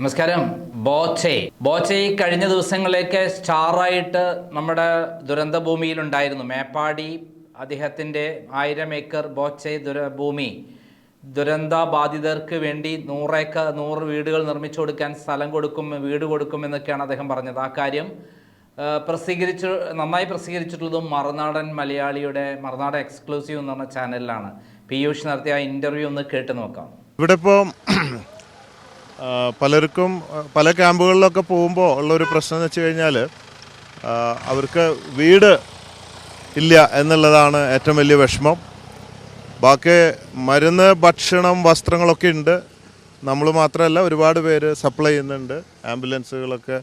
നമസ്കാരം. ബോച്ചെ. ബോച്ചെ കഴിഞ്ഞ ദിവസങ്ങളിലേക്ക് സ്റ്റാറായിട്ട് നമ്മുടെ ദുരന്ത ഭൂമിയിൽ ഉണ്ടായിരുന്നു മേപ്പാടി അദ്ദേഹത്തിന്റെ ആയിരം ഏക്കർ ബോച്ചെ ദുര ഭൂമി ദുരന്ത ബാധിതർക്ക് വേണ്ടി നൂറേക്കർ നൂറ് വീടുകൾ നിർമ്മിച്ചു കൊടുക്കാൻ സ്ഥലം കൊടുക്കും വീട് കൊടുക്കും എന്നൊക്കെയാണ് അദ്ദേഹം പറഞ്ഞത്. ആ കാര്യം പ്രസിദ്ധീകരിച്ചു നന്നായി പ്രസിദ്ധീകരിച്ചിട്ടുള്ളതും മറുനാടൻ മലയാളിയുടെ മറുനാടൻ എക്സ്ക്ലൂസീവ് എന്ന് പറഞ്ഞ ചാനലിലാണ്. പീയൂഷ് നടത്തിയ ആ ഇന്റർവ്യൂ ഒന്ന് കേട്ട് നോക്കാം. ഇവിടെ ഇപ്പോൾ പലർക്കും പല ക്യാമ്പുകളിലൊക്കെ പോകുമ്പോൾ ഉള്ളൊരു പ്രശ്നം എന്ന് വെച്ച് കഴിഞ്ഞാൽ അവർക്ക് വീട് ഇല്ല എന്നുള്ളതാണ് ഏറ്റവും വലിയ വിഷമം. ബാക്കി മരുന്ന് ഭക്ഷണം വസ്ത്രങ്ങളൊക്കെ ഉണ്ട്. നമ്മൾ മാത്രമല്ല ഒരുപാട് പേര് സപ്ലൈ ചെയ്യുന്നുണ്ട്. ആംബുലൻസുകളൊക്കെ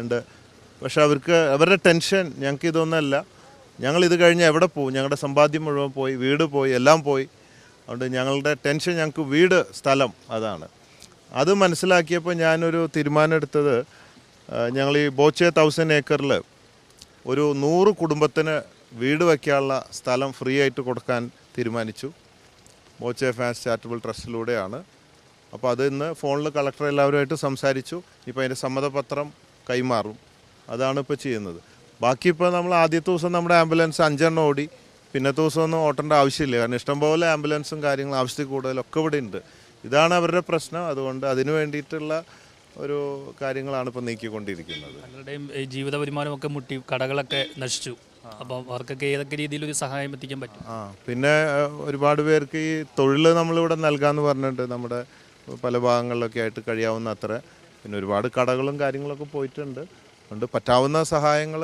ഉണ്ട്. പക്ഷെ അവർക്ക് അവരുടെ ടെൻഷൻ ഞങ്ങൾക്ക് ഇതൊന്നല്ല ഞങ്ങൾ ഇത് കഴിഞ്ഞ് എവിടെ പോകും ഞങ്ങളുടെ സമ്പാദ്യം മുഴുവൻ പോയി വീട് പോയി എല്ലാം പോയി. അതുകൊണ്ട് ഞങ്ങളുടെ ടെൻഷൻ ഞങ്ങൾക്ക് വീട് സ്ഥലം അതാണ്. അത് മനസ്സിലാക്കിയപ്പോൾ ഞാനൊരു തീരുമാനം എടുത്തത് ഞങ്ങൾ ഈ ബോച്ചെ തൗസൻഡ് ഏക്കറിൽ ഒരു നൂറ് കുടുംബത്തിന് വീട് വയ്ക്കാനുള്ള സ്ഥലം ഫ്രീ ആയിട്ട് കൊടുക്കാൻ തീരുമാനിച്ചു. ബോച്ചെ ഫാൻസ് ചാരിറ്റബിൾ ട്രസ്റ്റിലൂടെയാണ് അപ്പോൾ അത് ഇന്ന് ഫോണിൽ കളക്ടർ എല്ലാവരുമായിട്ട് സംസാരിച്ചു. ഇപ്പോൾ അതിന്റെ സമ്മതപത്രം കൈമാറും. അതാണ് ഇപ്പോൾ ചെയ്യുന്നത്. ബാക്കി ഇപ്പോൾ നമ്മൾ ആദ്യത്തെ ദിവസം നമ്മുടെ ആംബുലൻസ് അഞ്ചെണ്ണം ഓടി പിന്നത്തെ ദിവസം ഒന്നും ഓട്ടേണ്ട ആവശ്യമില്ല. കാരണം ഇഷ്ടംപോലെ ആംബുലൻസും കാര്യങ്ങളും ആവശ്യത്തിൽ കൂടുതലൊക്കെ ഇവിടെ ഉണ്ട് ഇതാണ് അവരുടെ പ്രശ്നം. അതുകൊണ്ട് അതിനു വേണ്ടിയിട്ടുള്ള ഒരു കാര്യങ്ങളാണ് ഇപ്പോൾ നീക്കിക്കൊണ്ടിരിക്കുന്നത്. പലരുടെയും ജീവിത വരുമാനമൊക്കെ മുട്ടി കടകളൊക്കെ നശിച്ചു. അപ്പം അവർക്കൊക്കെ ഏതൊക്കെ രീതിയിൽ ഒരു സഹായം എത്തിക്കാൻ പറ്റും? ആ പിന്നെ ഒരുപാട് പേർക്ക് ഈ തൊഴിൽ നമ്മളിവിടെ നൽകാമെന്ന് പറഞ്ഞിട്ട് നമ്മുടെ പല ഭാഗങ്ങളിലൊക്കെ ആയിട്ട് കഴിയാവുന്ന അത്ര പിന്നെ ഒരുപാട് കടകളും കാര്യങ്ങളൊക്കെ പോയിട്ടുണ്ട്. അതുകൊണ്ട് പറ്റാവുന്ന സഹായങ്ങൾ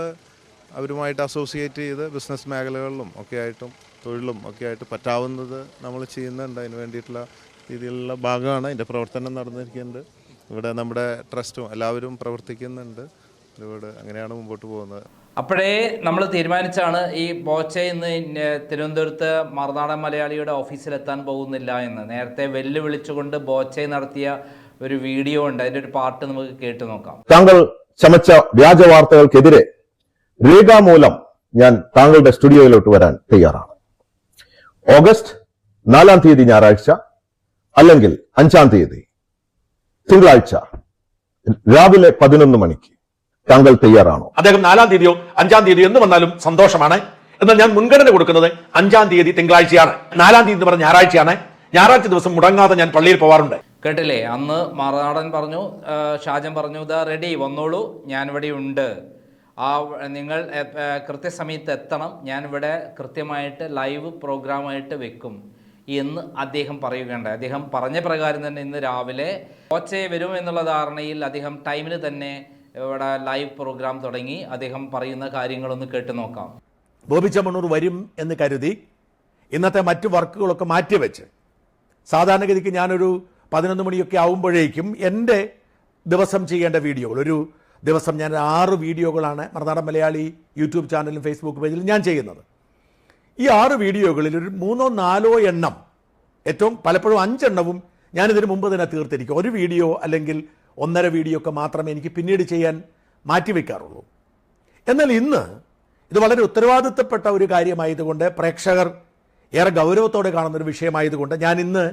അവരുമായിട്ട് അസോസിയേറ്റ് ചെയ്ത് ബിസിനസ് മേഖലകളിലും ഒക്കെ ആയിട്ടും തൊഴിലും ഒക്കെ ആയിട്ട് പറ്റാവുന്നത് നമ്മൾ ചെയ്യുന്നുണ്ട്. അതിന് വേണ്ടിയിട്ടുള്ള രീതിയിലുള്ള ഭാഗമാണ് അതിന്റെ പ്രവർത്തനം നടന്നിരിക്കുന്നത്. ഇവിടെ നമ്മുടെ ട്രസ്റ്റും എല്ലാവരും പ്രവർത്തിക്കുന്നുണ്ട്. ഇവിടെ അങ്ങനെയാണ് മുമ്പോട്ട് പോകുന്നത്. അപ്പോഴേ നമ്മൾ തീരുമാനിച്ചാണ് ഈ ബോച്ച ഇന്ന് തിരുവനന്തപുരത്ത് മറുനാടൻ മലയാളിയുടെ ഓഫീസിലെത്താൻ പോകുന്നില്ല എന്ന്. നേരത്തെ വെല്ലുവിളിച്ചുകൊണ്ട് ബോച്ച നടത്തിയ ഒരു വീഡിയോ ഉണ്ട്. അതിന്റെ ഒരു പാർട്ട് നമുക്ക് കേട്ടു നോക്കാം. താങ്കൾ ചമച്ച വ്യാജ വാർത്തകൾക്കെതിരെ രേഖാമൂലം ഞാൻ താങ്കളുടെ സ്റ്റുഡിയോയിലോട്ട് വരാൻ തയ്യാറാണ്. ഓഗസ്റ്റ് നാലാം തീയതി ഞായറാഴ്ച അല്ലെങ്കിൽ അഞ്ചാം തീയതി തിങ്കളാഴ്ച രാവിലെ പതിനൊന്ന് മണിക്ക് താങ്കൾ തയ്യാറാണോ? അദ്ദേഹം നാലാം തീയതിയോ അഞ്ചാം തീയതിയോ എന്ന് വന്നാലും സന്തോഷമാണ്. എന്നാൽ ഞാൻ മുൻഗണന കൊടുക്കുന്നത് അഞ്ചാം തീയതി തിങ്കളാഴ്ചയാണ്. നാലാം തീയതി എന്ന് പറഞ്ഞ ഞായറാഴ്ചയാണ്. ഞായറാഴ്ച ദിവസം മുടങ്ങാതെ ഞാൻ പള്ളിയിൽ പോവാറുണ്ട്. കേട്ടില്ലേ? അന്ന് മറുനാടൻ പറഞ്ഞു ഷാജം ഷാജൻ പറഞ്ഞു ഇതാ റെഡി വന്നോളൂ ഞാൻ ഇവിടെ ഉണ്ട്. ആ നിങ്ങൾ കൃത്യസമയത്ത് എത്തണം. ഞാനിവിടെ കൃത്യമായിട്ട് ലൈവ് പ്രോഗ്രാമായിട്ട് വെക്കും. എന്ന് അദ്ദേഹം പറയുകയുണ്ടായി. അദ്ദേഹം പറഞ്ഞ പ്രകാരം തന്നെ ഇന്ന് രാവിലെ കോച്ചെ വരും എന്നുള്ള ധാരണയിൽ അദ്ദേഹം ടൈമിന് തന്നെ ഇവിടെ ലൈവ് പ്രോഗ്രാം തുടങ്ങി. അദ്ദേഹം പറയുന്ന കാര്യങ്ങളൊന്ന് കേട്ടു നോക്കാം. ബോബി ചമണൂർ വരും എന്ന് കരുതി ഇന്നത്തെ മറ്റു വർക്കുകളൊക്കെ മാറ്റിവെച്ച്. സാധാരണഗതിക്ക് ഞാനൊരു പതിനൊന്ന് മണിയൊക്കെ ആവുമ്പോഴേക്കും എന്റെ ദിവസം ചെയ്യേണ്ട വീഡിയോകൾ. ഒരു ദിവസം ഞാൻ ആറ് വീഡിയോകളാണ് മറുനാടൻ മലയാളി യൂട്യൂബ് ചാനലും ഫേസ്ബുക്ക് പേജിലും ഞാൻ ചെയ്യുന്നത്. ഈ ആറ് വീഡിയോകളിൽ ഒരു മൂന്നോ നാലോ എണ്ണം ഏറ്റവും പലപ്പോഴും അഞ്ചെണ്ണവും ഞാനിതിന് മുമ്പ് തന്നെ തീർത്തിരിക്കും. ഒരു വീഡിയോ അല്ലെങ്കിൽ ഒന്നര വീഡിയോ ഒക്കെ മാത്രമേ എനിക്ക് പിന്നീട് ചെയ്യാൻ മാറ്റിവെക്കാറുള്ളൂ. എന്നാൽ ഇന്ന് ഇത് വളരെ ഉത്തരവാദിത്തപ്പെട്ട ഒരു കാര്യമായതുകൊണ്ട് പ്രേക്ഷകർ ഏറെ ഗൗരവത്തോടെ കാണുന്ന ഒരു വിഷയമായതുകൊണ്ട് ഞാൻ ഇന്ന്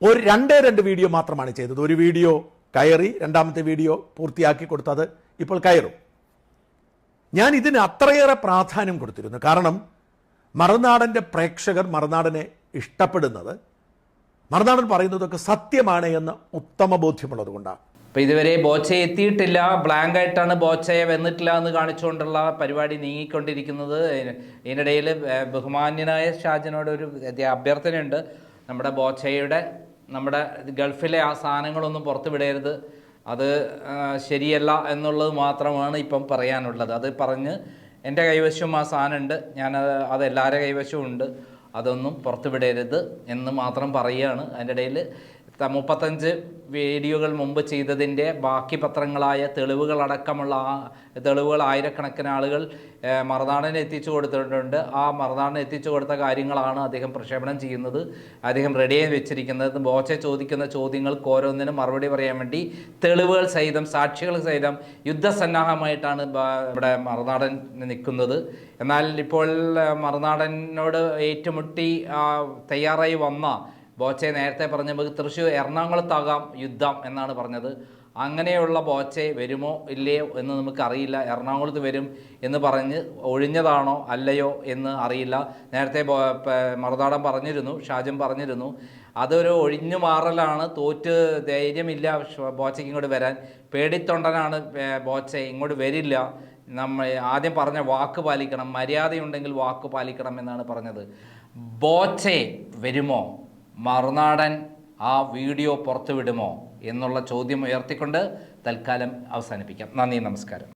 ഒരു രണ്ടേ രണ്ട് വീഡിയോ മാത്രമാണ് ചെയ്തത്. ഒരു വീഡിയോ കയറി രണ്ടാമത്തെ വീഡിയോ പൂർത്തിയാക്കി കൊടുത്തത് ഇപ്പോൾ കയറും. ഞാൻ ഇതിന് അത്രയേറെ പ്രാധാന്യം കൊടുത്തിരുന്നു. കാരണം മറുനാടന്റെ പ്രേക്ഷകർ മറുനാടനെ ഇഷ്ടപ്പെടുന്നത്. മറുനാടൻ പറയുന്നതൊക്കെ സത്യമാണ് എന്ന് ഉത്തമ ബോധ്യമുള്ളത് കൊണ്ടാണ്. അപ്പോൾ ഇതുവരെ ബോച്ചയെ എത്തിയിട്ടില്ല. ബ്ലാങ്ക് ആയിട്ടാണ് ബോച്ചയെ വന്നിട്ടില്ല എന്ന് കാണിച്ചുകൊണ്ടുള്ള പരിപാടി നീങ്ങിക്കൊണ്ടിരിക്കുന്നത്. ഇതിന് ഇതിനിടയിൽ ബഹുമാന്യനായ ഷാജനോട് ഒരു അഭ്യർത്ഥനയുണ്ട്. നമ്മുടെ ബോച്ചയുടെ നമ്മുടെ ഗൾഫിലെ ആ സാധനങ്ങളൊന്നും പുറത്തു വിടരുത്. അത് ശരിയല്ല എന്നുള്ളത് മാത്രമാണ് ഇപ്പം പറയാനുള്ളത്. അത് പറഞ്ഞ് എന്റെ കൈവശവും ആ സാധനമുണ്ട്. ഞാൻ അത് എല്ലാവരുടെ കൈവശവും ഉണ്ട്. അതൊന്നും പുറത്ത് വിടരുത് എന്ന് മാത്രം പറയുകയാണ്. അതിന്റെ ഇടയിൽ മുപ്പത്തഞ്ച് വീഡിയോകൾ മുമ്പ് ചെയ്തതിന്റെ ബാക്കി പത്രങ്ങളായ തെളിവുകളടക്കമുള്ള ആ തെളിവുകൾ ആയിരക്കണക്കിന് ആളുകൾ മറുനാടനെ എത്തിച്ചു കൊടുത്തിട്ടുണ്ട്. ആ മറുനാടന് എത്തിച്ചു കൊടുത്ത കാര്യങ്ങളാണ് അദ്ദേഹം പ്രക്ഷേപണം ചെയ്യുന്നത്. അദ്ദേഹം റെഡിയായി വെച്ചിരിക്കുന്നത്. ബോച്ചെ ചോദിക്കുന്ന ചോദ്യങ്ങൾക്ക് ഓരോന്നിനും മറുപടി പറയാൻ വേണ്ടി തെളിവുകൾ സഹിതം സാക്ഷികൾ സഹിതം യുദ്ധസന്നാഹമായിട്ടാണ് ഇവിടെ മറുനാടൻ നിൽക്കുന്നത്. എന്നാൽ ഇപ്പോൾ മറുനാടനോട് ഏറ്റുമുട്ടി തയ്യാറായി വന്ന ബോച്ചെ നേരത്തെ പറഞ്ഞ തൃശ്ശൂർ എറണാകുളത്താകാം യുദ്ധം എന്നാണ് പറഞ്ഞത്. അങ്ങനെയുള്ള ബോച്ചെ വരുമോ ഇല്ലയോ എന്ന് നമുക്കറിയില്ല. എറണാകുളത്ത് വരും എന്ന് പറഞ്ഞ് ഒഴിഞ്ഞതാണോ അല്ലയോ എന്ന് അറിയില്ല. നേരത്തെ മറുതാടം പറഞ്ഞിരുന്നു ഷാജൻ പറഞ്ഞിരുന്നു. അതൊരു ഒഴിഞ്ഞു മാറലാണ്. തോറ്റ് ധൈര്യമില്ല ബോച്ചയ്ക്ക് ഇങ്ങോട്ട് വരാൻ. പേടിത്തൊണ്ടനാണ് ബോച്ചെ ഇങ്ങോട്ട് വരില്ല. നമ്മൾ ആദ്യം പറഞ്ഞ വാക്ക് പാലിക്കണം. മര്യാദയുണ്ടെങ്കിൽ വാക്ക് പാലിക്കണം എന്നാണ് പറഞ്ഞത്. ബോച്ചെ വരുമോ? മറുനാടൻ ആ വീഡിയോ പുറത്തുവിടുമോ എന്നുള്ള ചോദ്യം ഉയർത്തിക്കൊണ്ട് തൽക്കാലം അവസാനിപ്പിക്കാം. നന്ദി നമസ്കാരം.